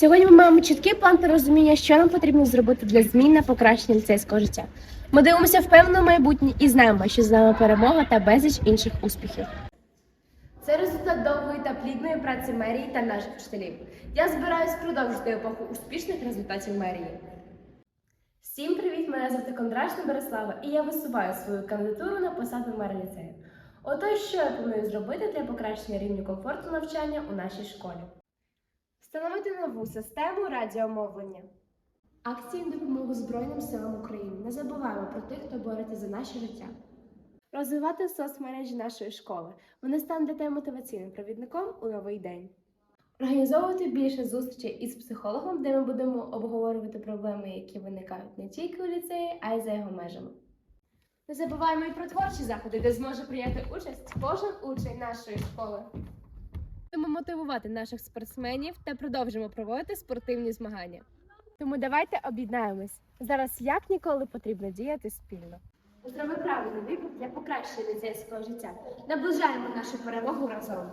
Сьогодні ми маємо чіткий план та розуміння, що нам потрібно зробити для змін на покращення ліцейського життя. Ми дивимося в певне майбутнє і знаємо, що з нами перемога та безліч інших успіхів. Це результат довгої та плідної праці мерії та наших вчителів. Я збираюсь продовжити епоху успішних результатів мерії. Всім привіт! Мене звати Кондрашна Береслава, і я висуваю свою кандидатуру на посаду мера ліцею. Отож, що я планую зробити для покращення рівня комфорту навчання у нашій школі? Встановити нову систему радіомовлення. Акції на допомогу Збройним силам України. Не забуваємо про тих, хто бореться за наше життя. Розвивати соцмережі нашої школи. Вони стануть для тебе мотиваційним провідником у новий день. Організовувати більше зустрічей із психологом, де ми будемо обговорювати проблеми, які виникають не тільки у ліцеї, а й за його межами. Не забуваємо і про творчі заходи, де зможе прийняти участь кожен учень нашої школи. Будемо мотивувати наших спортсменів та продовжимо проводити спортивні змагання. Тому давайте об'єднаємось. Зараз як ніколи потрібно діяти спільно. Зроби правильний вибір для покращення свого життя. Наближаємо нашу перемогу разом.